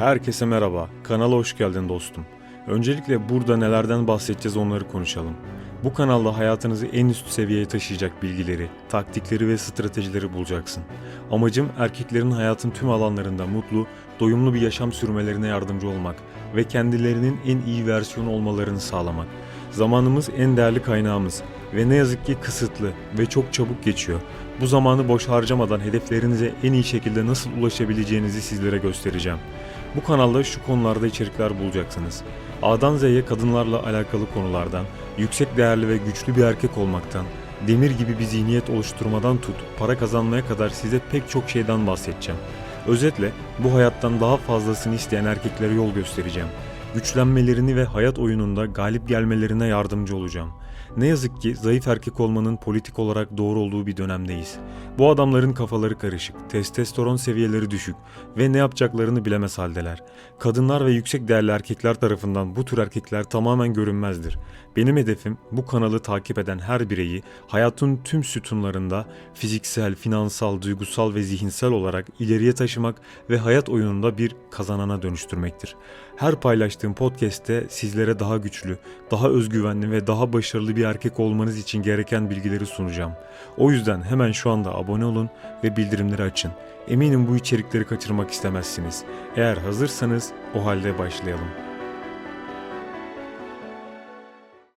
Herkese merhaba, kanala hoş geldin dostum. Öncelikle burada nelerden bahsedeceğiz onları konuşalım. Bu kanalda hayatınızı en üst seviyeye taşıyacak bilgileri, taktikleri ve stratejileri bulacaksın. Amacım erkeklerin hayatın tüm alanlarında mutlu, doyumlu bir yaşam sürmelerine yardımcı olmak ve kendilerinin en iyi versiyonu olmalarını sağlamak. Zamanımız en değerli kaynağımız ve ne yazık ki kısıtlı ve çok çabuk geçiyor. Bu zamanı boş harcamadan hedeflerinize en iyi şekilde nasıl ulaşabileceğinizi sizlere göstereceğim. Bu kanalda şu konularda içerikler bulacaksınız. A'dan Z'ye kadınlarla alakalı konulardan, yüksek değerli ve güçlü bir erkek olmaktan, demir gibi bir zihniyet oluşturmadan tut, para kazanmaya kadar size pek çok şeyden bahsedeceğim. Özetle bu hayattan daha fazlasını isteyen erkeklere yol göstereceğim. Güçlenmelerini ve hayat oyununda galip gelmelerine yardımcı olacağım. Ne yazık ki zayıf erkek olmanın politik olarak doğru olduğu bir dönemdeyiz. Bu adamların kafaları karışık, testosteron seviyeleri düşük ve ne yapacaklarını bilemez haldeler. Kadınlar ve yüksek değerli erkekler tarafından bu tür erkekler tamamen görünmezdir. Benim hedefim bu kanalı takip eden her bireyi hayatın tüm sütunlarında fiziksel, finansal, duygusal ve zihinsel olarak ileriye taşımak ve hayat oyununda bir kazanana dönüştürmektir. Her paylaştığım podcast'te sizlere daha güçlü, daha özgüvenli ve daha başarılı bir erkek olmanız için gereken bilgileri sunacağım. O yüzden hemen şu anda abone olun ve bildirimleri açın. Eminim bu içerikleri kaçırmak istemezsiniz. Eğer hazırsanız o halde başlayalım.